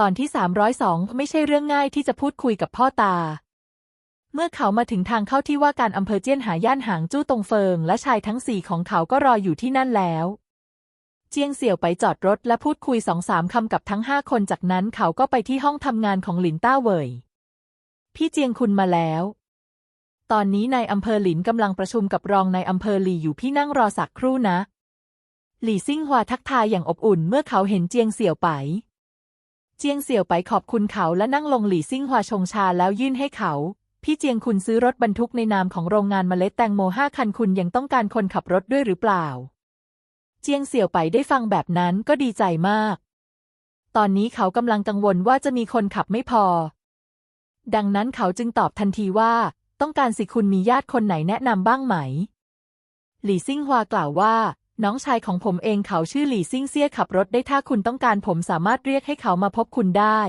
ตอนที่ 302 ไม่ใช่เรื่องง่ายที่จะพูดคุยกับพ่อตา เมื่อเขามาถึงทางเข้าที่ว่าการอำเภอเจี้ยนหาย่านหางจู้ตงเฟิง และชายทั้งสี่ของเขาก็รออยู่ที่นั่นแล้ว เจียงเสี่ยวไปจอดรถและพูดคุยสองสามคำกับทั้งห้าคนจากนั้นเขาก็ไปที่ห้องทำงานของหลินต้าเหวยพี่เจียงคุณมาแล้ว ตอนนี้นายอำเภอหลินกำลังประชุมกับรองนายอำเภอหลี่อยู่พี่นั่งรอสักครู่นะ หลี่ซิ่งฮวทักทายอย่างอบอุ่นเมื่อเขาเห็นเจียงเสี่ยวไป เจียงเสี่ยวไปขอบคุณเขาและนั่งลงหลี่ซิ่งฮวชงชาแล้วยื่นให้เขา พี่เจียงคุณซื้อรถบรรทุกในนามของโรงงานเมล็ดแตงโมห้าคันคุณยังต้องการคนขับรถด้วยหรือเปล่า เจียงเสี่ยวไปได้ฟังแบบนั้นก็ดีใจมาก ตอนนี้เขากำลังกังวลว่าจะมีคนขับไม่พอ ดังนั้นเขาจึงตอบทันทีว่า ต้องการสิคุณมีญาติคนไหนแนะนำบ้างไหม หลี่ซิ่งฮวากล่าวว่า น้องชายของผมเองเขาชื่อหลี่ซิ่งเซี่ยขับรถได้ถ้าคุณต้องการผมสามารถเรียกให้เขามาพบคุณได้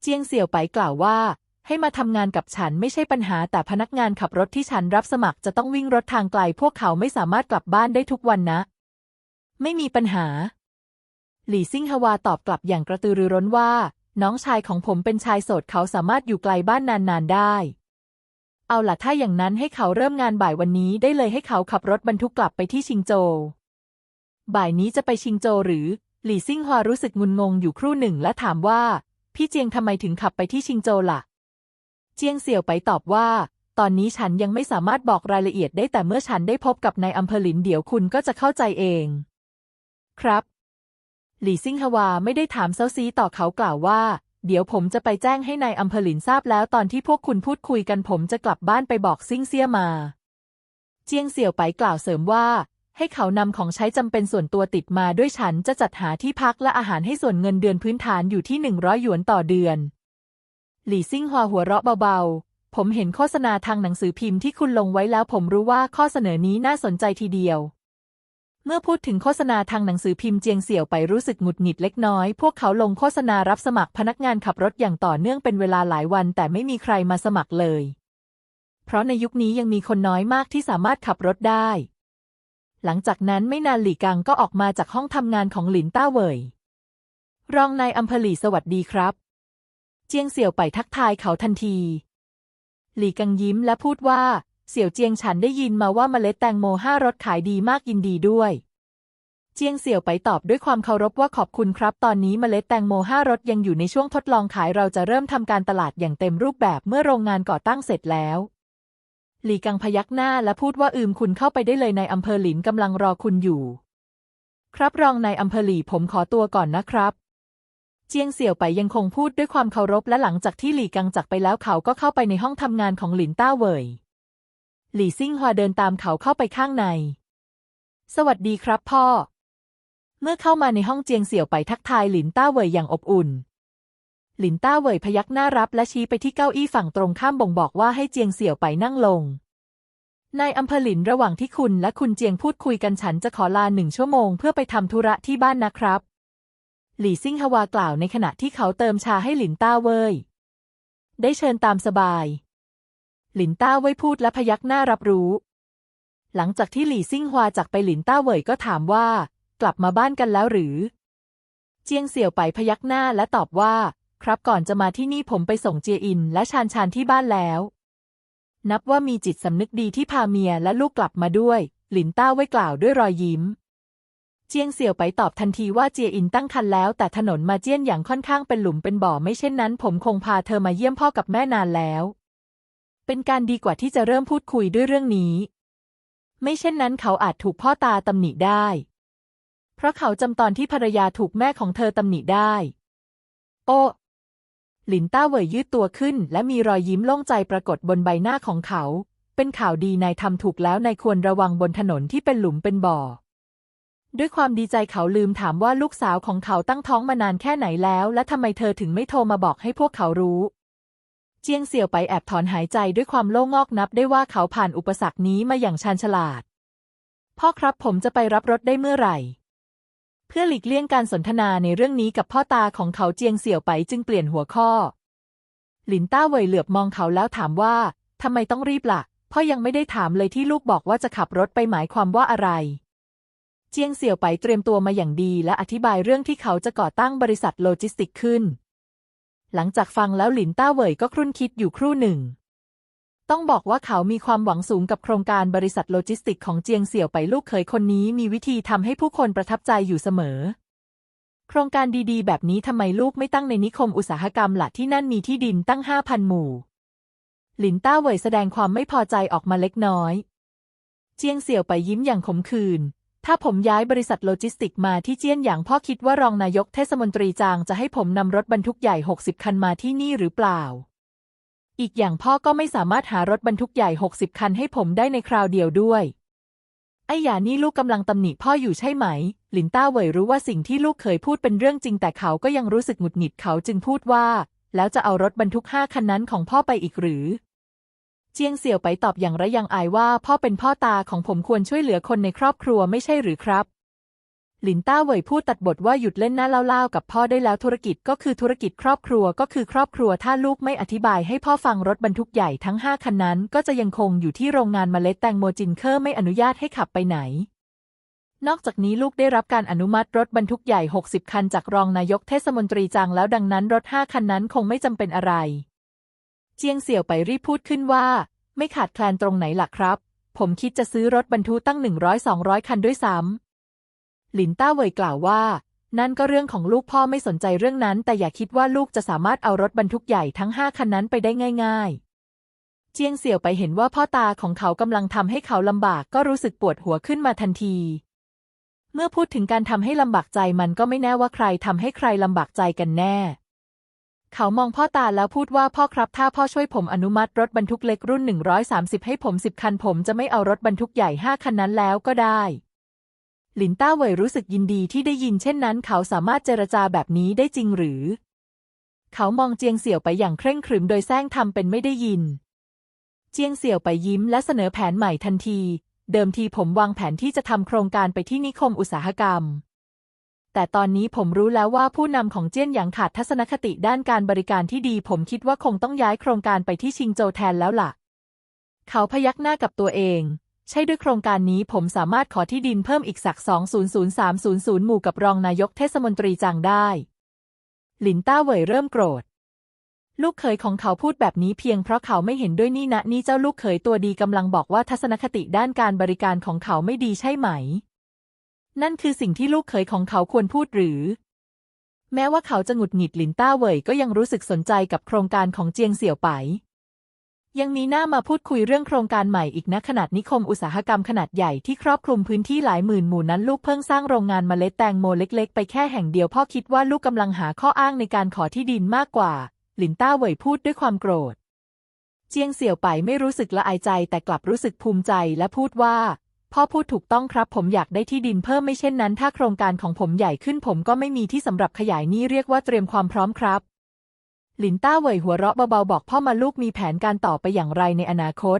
เจียงเสี่ยวไปกล่าวว่า ให้มาทำงานกับฉันไม่ใช่ปัญหาแต่พนักงานขับรถที่ฉันรับสมัครจะต้องวิ่งรถทางไกล พวกเขาไม่สามารถกลับบ้านได้ทุกวันนะ ไม่มีปัญหา หลี่ซิ่งฮวาตอบกลับอย่างกระตือรือร้นว่า น้องชายของผมเป็นชายโสดเขาสามารถอยู่ไกลบ้านนานๆได้ เอาล่ะถ้าอย่างนั้นให้เขาเริ่มงานบ่ายวันนี้ได้เลยให้เขาขับรถบรรทุกกลับไปที่ชิงโจวบ่ายนี้จะไปชิงโจหรือ หลี่ซิ่งฮวารู้สึกงุนงงอยู่ครู่หนึ่งและถามว่า พี่เจียงทำไมถึงขับไปที่ชิงโจวล่ะ เจียงเสี่ยวไปตอบว่า ตอนนี้ฉันยังไม่สามารถบอกรายละเอียดได้แต่เมื่อฉันได้พบกับนายอำเภอหลินเดี๋ยวคุณก็จะเข้าใจเอง ครับ หลี่ซิ่งฮวาไม่ได้ถามเซาซีต่อเขากล่าวว่า เดี๋ยวผมจะไปแจ้งให้นายอำเภอหลินทราบแล้วตอนที่พวกคุณพูดคุยกันผมจะกลับบ้านไปบอกซิ่งเซี่ยมา เจียงเสี่ยวไปกล่าวเสริมว่า ให้เขานำของใช้จำเป็นส่วนตัวติดมาด้วยฉันจะจัดหาที่พักและอาหารให้ส่วนเงินเดือนพื้นฐานอยู่ที่หนึ่งร้อยหยวนต่อเดือน หลี่ซิ่งฮวหัวเราะเบาๆ ผมเห็นโฆษณาทางหนังสือพิมพ์ที่คุณลงไว้แล้วผมรู้ว่าข้อเสนอนี้น่าสนใจทีเดียว เมื่อพูดถึงโฆษณาทางหนังสือพิมพ์เจียงเสี่ยวไปรู้สึกหงุดหงิดเล็กน้อย พวกเขาลงโฆษณารับสมัครพนักงานขับรถอย่างต่อเนื่องเป็นเวลาหลายวัน แต่ไม่มีใครมาสมัครเลย เพราะในยุคนี้ยังมีคนน้อยมากที่สามารถขับรถได้ หลังจากนั้นไม่นานหลี่กังก็ออกมาจากห้องทำงานของหลินต้าเหวยรองนายอำเภอหลีสวัสดีครับ เจียงเสี่ยวไปทักทายเขาทันที หลี่กังยิ้มและพูดว่า เสี่ยวเจียงฉันได้ยินมาว่าเมล็ดแตงโมห้ารสขายดีมากยินดีด้วย เจียงเสี่ยวไปตอบด้วยความเคารพว่าขอบคุณครับ ตอนนี้เมล็ดแตงโมห้ารสยังอยู่ในช่วงทดลองขายเราจะเริ่มทำการตลาดอย่างเต็มรูปแบบเมื่อโรงงานก่อตั้งเสร็จแล้วหลีกังพยักหน้าและพูดว่าอืมคุณเข้าไปได้เลยในอำเภอหลินกำลังรอคุณอยู่ ครับรองนายอำเภอหลีผมขอตัวก่อนนะครับ เจียงเสี่ยวไปยังคงพูดด้วยความเคารพและหลังจากที่หลีกังจากไปแล้วเขาก็เข้าไปในห้องทำงานของหลินต้าเหวย หลี่ซิ่งฮวาเดินตามเขาเข้าไปข้างใน สวัสดีครับพ่อ เมื่อเข้ามาในห้องเจียงเสี่ยวไปทักทายหลินต้าเวยอย่างอบอุ่น หลินต้าเวยพยักหน้ารับและชี้ไปที่เก้าอี้ฝั่งตรงข้ามบ่งบอกว่าให้เจียงเสี่ยวไปนั่งลง นายอำเภอหลินระหว่างที่คุณและคุณเจียงพูดคุยกันฉันจะขอลาหนึ่งชั่วโมงเพื่อไปทำธุระที่บ้านนะครับ หลี่ซิ่งฮวากล่าวในขณะที่เขาเติมชาให้หลินต้าเว่ยได้เชิญตามสบาย หลินต้าเว่ยพูดและพยักหน้ารับรู้ หลังจากที่หลี่ซิ่งฮวาจากไปหลินต้าเว่ยก็ถามว่า กลับมาบ้านกันแล้วหรือ เจียงเสี่ยวไปพยักหน้าและตอบว่า ครับก่อนจะมาที่นี่ผมไปส่งเจียอินและชานชานที่บ้านแล้ว นับว่ามีจิตสำนึกดีที่พาเมียและลูกกลับมาด้วย หลินต้าเว่ยกล่าวด้วยรอยยิ้ม เจียงเสี่ยวไปตอบทันทีว่าเจียอินตั้งครรภ์แล้ว แต่ถนนมาเจี้ยนอย่างค่อนข้างเป็นหลุมเป็นบ่อไม่เช่นนั้น ผมคงพาเธอมาเยี่ยมพ่อกับแม่นานแล้ว เป็นการดีกว่าที่จะเริ่มพูดคุยด้วยเรื่องนี้ ไม่เช่นนั้นเขาอาจถูกพ่อตาตำหนิได้ เพราะเขาจำตอนที่ภรรยาถูกแม่ของเธอตำหนิได้ โอ้หลินต้าเวยยืดตัวขึ้น และมีรอยยิ้มโล่งใจปรากฏบนใบหน้าของเขา เป็นข่าวดีนายทำถูกแล้วนายควรระวังบนถนนที่เป็นหลุมเป็นบ่อ ด้วยความดีใจเขาลืมถามว่าลูกสาวของเขาตั้งท้องมานานแค่ไหนแล้ว และทำไมเธอถึงไม่โทรมาบอกให้พวกเขารู้ เจียงเสี่ยวไปแอบถอนหายใจด้วยความโล่งอกนับได้ว่าเขาผ่านอุปสรรคนี้มาอย่างชาญฉลาด พ่อครับผมจะไปรับรถได้เมื่อไหร่ เพื่อหลีกเลี่ยงการสนทนาในเรื่องนี้กับพ่อตาของเขาเจียงเสี่ยวไปจึงเปลี่ยนหัวข้อ หลินต้าเวยเหลือบมองเขาแล้วถามว่าทำไมต้องรีบละ่ะ พ่อยังไม่ได้ถามเลยที่ลูกบอกว่าจะขับรถไปหมายความว่าอะไร เจียงเสี่ยวไปเตรียมตัวมาอย่างดีและอธิบายเรื่องที่เขาจะก่อตั้งบริษัทโลจิสติกขึ้น หลังจากฟังแล้วหลินต้าเหวยก็ครุ่นคิดอยู่ครู่หนึ่ง ต้องบอกว่าเขามีความหวังสูงกับโครงการบริษัทโลจิสติกของเจียงเสี่ยวไปลูกเขยคนนี้มีวิธีทำให้ผู้คนประทับใจอยู่เสมอ โครงการดีๆ แบบนี้ทำไมลูกไม่ตั้งในนิคมอุตสาหกรรมละที่นั่นมีที่ดินตั้งห้าพันหมู่ หลินต้าเหวยแสดงความไม่พอใจออกมาเล็กน้อย เจียงเสี่ยวไปยิ้มอย่างขมขื่น ถ้าผมย้ายบริษัทโลจิสติกมาที่เจี้ยนหยางพ่อคิดว่ารองนายกเทศมนตรีจางจะให้ผมนำรถบรรทุกใหญ่ 60 คันมาที่นี่หรือเปล่า อีกอย่างพ่อก็ไม่สามารถหารถบรรทุกใหญ่ 60 คันให้ผมได้ในคราวเดียวด้วย ไอ้หยานี่ลูกกำลังตำหนิพ่ออยู่ใช่ไหม หลินต้าเหวยรู้ว่าสิ่งที่ลูกเคยพูดเป็นเรื่องจริง แต่เขาก็ยังรู้สึกหงุดหงิดเขาจึงพูดว่า แล้วจะเอารถบรรทุกห้าคันนั้นของพ่อไปอีกหรือ เจียงเสี่ยวไปตอบอย่างระยังอายว่าพ่อเป็นพ่อตาของผมควรช่วยเหลือคนในครอบครัวไม่ใช่หรือครับ หลินต้าเหวยพูดตัดบทว่าหยุดเล่นหน้าเล่าๆกับพ่อได้แล้วธุรกิจก็คือธุรกิจครอบครัวก็คือครอบครัวถ้าลูกไม่อธิบายให้พ่อฟังรถบรรทุกใหญ่ทั้งห้าคันนั้น ก็จะยังคงอยู่ที่โรงงานมเมล็ดแตงโมจินเคอร์ไม่อนุญาตให้ขับไปไหนนอกจากนี้ลูกได้รับการอนุมัติรถบรรทุกใหญ่ 60 คันจากรองนายกเทศมนตรีจางแล้วดังนั้นรถห้าคันนั้นคงไม่จำเป็นอะไร เจียงเสี่ยวไปรีบพูดขึ้นว่า ไม่ขาดแคลนตรงไหนล่ะครับ ผมคิดจะซื้อรถบรรทุกตั้ง100-200คันด้วยซ้ำหลินต้าเหวยกล่าวว่า นั่นก็เรื่องของลูกพ่อไม่สนใจเรื่องนั้น แต่อย่าคิดว่าลูกจะสามารถเอารถบรรทุกใหญ่ทั้งห้าคันนั้นไปได้ง่าย ๆเจียงเสี่ยวไปเห็นว่าพ่อตาของเขากำลังทำให้เขาลำบากก็รู้สึกปวดหัวขึ้นมาทันที เมื่อพูดถึงการทำให้ลำบากใจมันก็ไม่แน่ว่าใครทำให้ใครลำบากใจกันแน่ เขามองพ่อตาแล้วพูดว่าพ่อครับถ้าพ่อช่วยผมอนุมัติรถบรรทุกเล็กรุ่น 130 ให้ผม 10 คัน ผมจะไม่เอารถบรรทุกใหญ่ 5 คันนั้นแล้วก็ได้ หลินต้าเวยรู้สึกยินดีที่ได้ยินเช่นนั้น เขาสามารถเจรจาแบบนี้ได้จริงหรือ เขามองเจียงเสี่ยวไปอย่างเคร่งครึมโดยแซงทำเป็นไม่ได้ยิน เจียงเสี่ยวไปยิ้มและเสนอแผนใหม่ทันที เดิมทีผมวางแผนที่จะทำโครงการไปที่นิคมอุตสาหกรรม แต่ตอนนี้ผมรู้แล้วว่าผู้นำของเจี้ยนหยางขาดทัศนคติด้านการบริการที่ดี ผมคิดว่าคงต้องย้ายโครงการไปที่ชิงโจแทนแล้วล่ะ เขาพยักหน้ากับตัวเอง ใช่ด้วยโครงการนี้ผมสามารถขอที่ดินเพิ่มอีกสัก 200300 หมู่กับรองนายกเทศมนตรีจางได้ หลินต้าเหวยเริ่มโกรธ ลูกเขยของเขาพูดแบบนี้เพียงเพราะเขาไม่เห็นด้วยนี่นะนี่เจ้าลูกเขยตัวดีกำลังบอกว่าทัศนคติด้านการบริการของเขาไม่ดีใช่ไหม นั่นคือสิ่งที่ลูกเขยของเขาควรพูดหรือ แม้ว่าเขาจะหงุดหงิดหลินต้าเวยก็ยังรู้สึกสนใจกับโครงการของเจียงเสี่ยวไป ยังมีหน้ามาพูดคุยเรื่องโครงการใหม่อีกนะขนาดนิคมอุตสาหกรรมขนาดใหญ่ที่ครอบคลุมพื้นที่หลายหมื่นหมู่นั้นลูกเพิ่งสร้างโรงงานเมล็ดแตงโมเล็ก ๆ ไปแค่แห่งเดียวพ่อคิดว่าลูกกำลังหาข้ออ้างในการขอที่ดินมากกว่าหลินต้าเวยพูดด้วยความโกรธ เจียงเสี่ยวไปไม่รู้สึกละอายใจแต่กลับรู้สึกภูมิใจและพูดว่า พ่อพูดถูกต้องครับ ผมอยากได้ที่ดินเพิ่มไม่เช่นนั้น ถ้าโครงการของผมใหญ่ขึ้น ผมก็ไม่มีที่สำหรับขยายนี่เรียกว่าเตรียมความพร้อมครับ หลินต้าเหวยหัวเราะเบาๆบอกพ่อมาลูกมีแผนการต่อไปอย่างไรในอนาคต